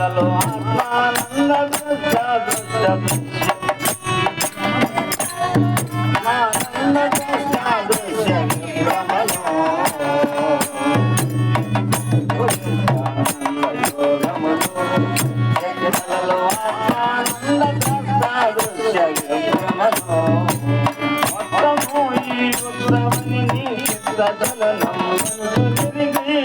Hello, నందన నందన తిరిగి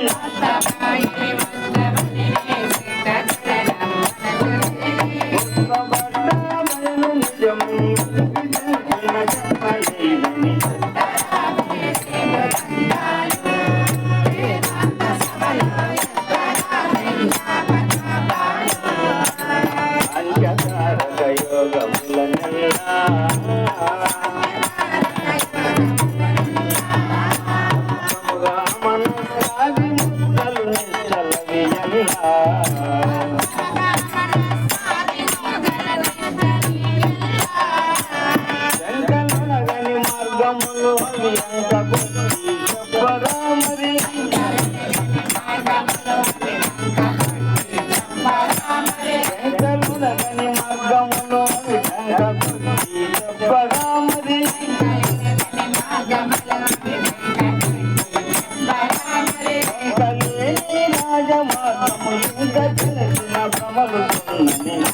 మార్గములు ఎంత కమలు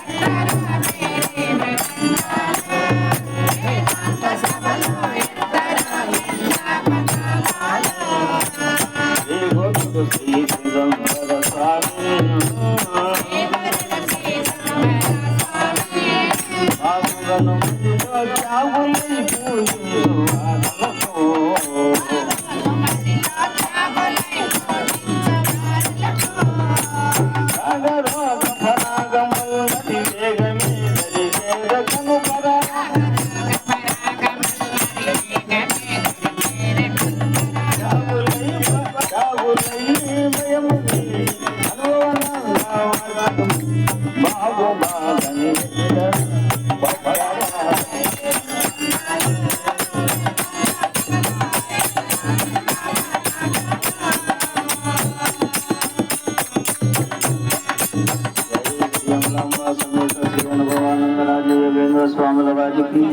స్వాముల వారికి.